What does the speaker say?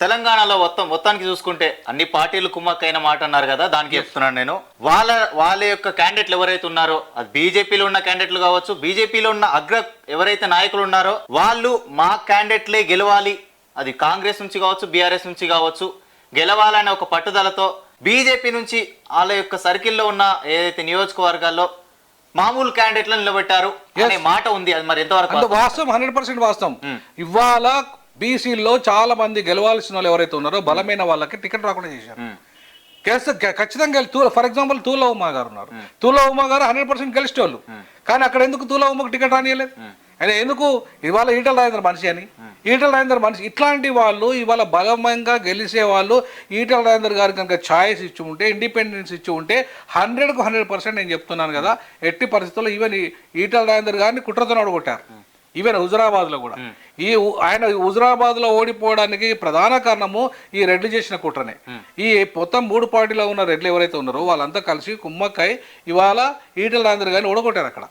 తెలంగాణలో మొత్తం మొత్తానికి చూసుకుంటే అన్ని పార్టీలు కుమ్మక్కైన మాట అన్నారు కదా దానికి చెప్తున్నాను నేను. వాళ్ళ వాళ్ళ యొక్క క్యాండిడేట్లు ఎవరైతే ఉన్నారో అది బీజేపీలో ఉన్న క్యాండిడేట్లు కావచ్చు బీజేపీలో ఉన్న అగ్ర ఎవరైతే నాయకులు ఉన్నారో వాళ్ళు మా క్యాండిడేట్లే గెలవాలి. అది కాంగ్రెస్ నుంచి కావచ్చు బీఆర్ఎస్ నుంచి కావచ్చు గెలవాలనే ఒక పట్టుదలతో బీజేపీ నుంచి వాళ్ళ యొక్క సర్కిల్లో ఉన్న ఏదైతే నియోజకవర్గాల్లో మామూలు క్యాండిడేట్లను నిలబెట్టారు అనే మాట ఉంది. అది మరి ఎంతవరకు వాస్తవం? హండ్రెడ్ పర్సెంట్ వాస్తవం. ఇవాళ బీసీలో చాలా మంది గెలవాల్సిన వాళ్ళు ఎవరైతే ఉన్నారో బలమైన వాళ్ళకి టికెట్ రాకుండా చేశారు. గెలిస్తే ఖచ్చితంగా గెలి- తూల ఫర్ ఎగ్జాంపుల్ తూల ఉమా గారు ఉన్నారు. తూల ఉమా గారు హండ్రెడ్ పర్సెంట్ గెలిచేవాళ్ళు కానీ అక్కడ ఎందుకు తూల ఉమ్మకు టికెట్ రానియలేదు? ఆయన ఎందుకు ఇవాళ ఈటల రాజేంద్ర మనిషి అని? ఈటల రాజేంద్ర మనిషి ఇట్లాంటి వాళ్ళు ఇవాళ బలమంగా గెలిచే వాళ్ళు ఈటల రాజేంద్ర గారు కనుక ఛాయిస్ ఇచ్చి ఉంటే ఇండిపెండెన్స్ ఇచ్చి ఉంటే హండ్రెడ్కు హండ్రెడ్ పర్సెంట్ నేను చెప్తున్నాను కదా ఎట్టి పరిస్థితుల్లో ఈవెన్ ఈటల రాజేంద్ర గారిని కుట్రతో కొట్టారు ఈవెన్ హుజరాబాద్లో కూడా ఈ ఆయన హుజరాబాద్లో ఓడిపోవడానికి ప్రధాన కారణము ఈ రెడ్లు చేసిన కుట్రనే. ఈ మొత్తం మూడు పార్టీలో ఉన్న రెడ్లు ఎవరైతే ఉన్నారో వాళ్ళంతా కలిసి కుమ్మక్కై ఇవాళ ఈటల రాజేంద్ర గారిని ఓడగొట్టారు అక్కడ